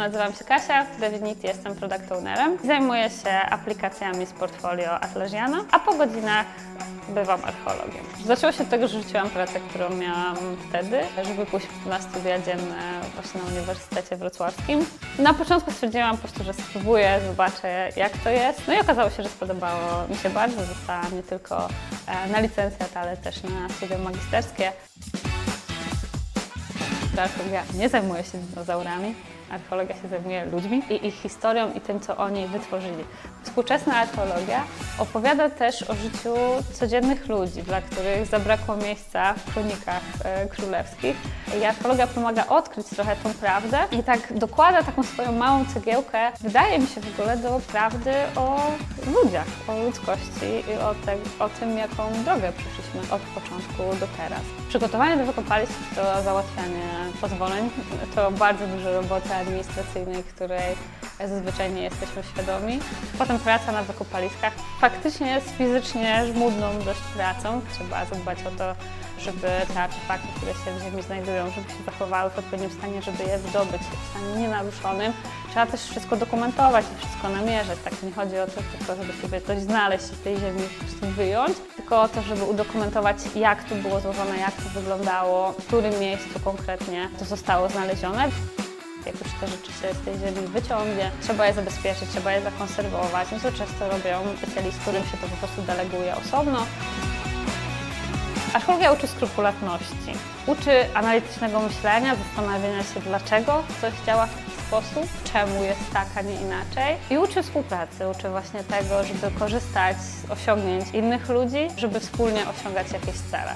Nazywam się Kasia, w Devinity jestem product ownerem. Zajmuję się aplikacjami z portfolio Atlasiana, a po godzinach bywam archeologiem. Zaczęło się od tego, że rzuciłam pracę, którą miałam wtedy, żeby pójść na studia dzienne właśnie na Uniwersytecie Wrocławskim. Na początku stwierdziłam po prostu, że spróbuję, zobaczę jak to jest. No i okazało się, że spodobało mi się bardzo. Zostałam nie tylko e, na licencjat, ale też na studia magisterskie. Archeologia nie zajmuje się dinozaurami, archeologia się zajmuje ludźmi i ich historią i tym, co oni wytworzyli. Współczesna archeologia opowiada też o życiu codziennych ludzi, dla których zabrakło miejsca w kronikach e, królewskich. I archeologia pomaga odkryć trochę tą prawdę i tak dokłada taką swoją małą cegiełkę, wydaje mi się w ogóle, do prawdy o ludziach, o ludzkości i o, te, o tym, jaką drogę przeszliśmy od początku do teraz. Przygotowanie do wykopalisk to załatwianie pozwoleń. To bardzo dużo roboty administracyjnej, której zazwyczaj nie jesteśmy świadomi. Potem praca na wykopaliskach faktycznie jest fizycznie żmudną dość pracą. Trzeba zadbać o to, żeby te artefakty, które się w ziemi znajdują, żeby się zachowały w odpowiednim stanie, żeby je wydobyć w stanie nienaruszonym. Trzeba też wszystko dokumentować i wszystko namierzać. Tak nie chodzi o to tylko, żeby sobie coś znaleźć i z tej ziemi po prostu wyjąć, tylko o to, żeby udokumentować, jak to było złożone, jak to wyglądało, w którym miejscu konkretnie to zostało znalezione. Jak już te rzeczy się z tej ziemi wyciągnie, trzeba je zabezpieczyć, trzeba je zakonserwować. No to często robią specjaliści, którym się to po prostu deleguje osobno. Archeologia uczy skrupulatności, uczy analitycznego myślenia, zastanawiania się, dlaczego coś działa w taki sposób, czemu jest tak, a nie inaczej. I uczy współpracy, uczy właśnie tego, żeby korzystać z osiągnięć innych ludzi, żeby wspólnie osiągać jakieś cele.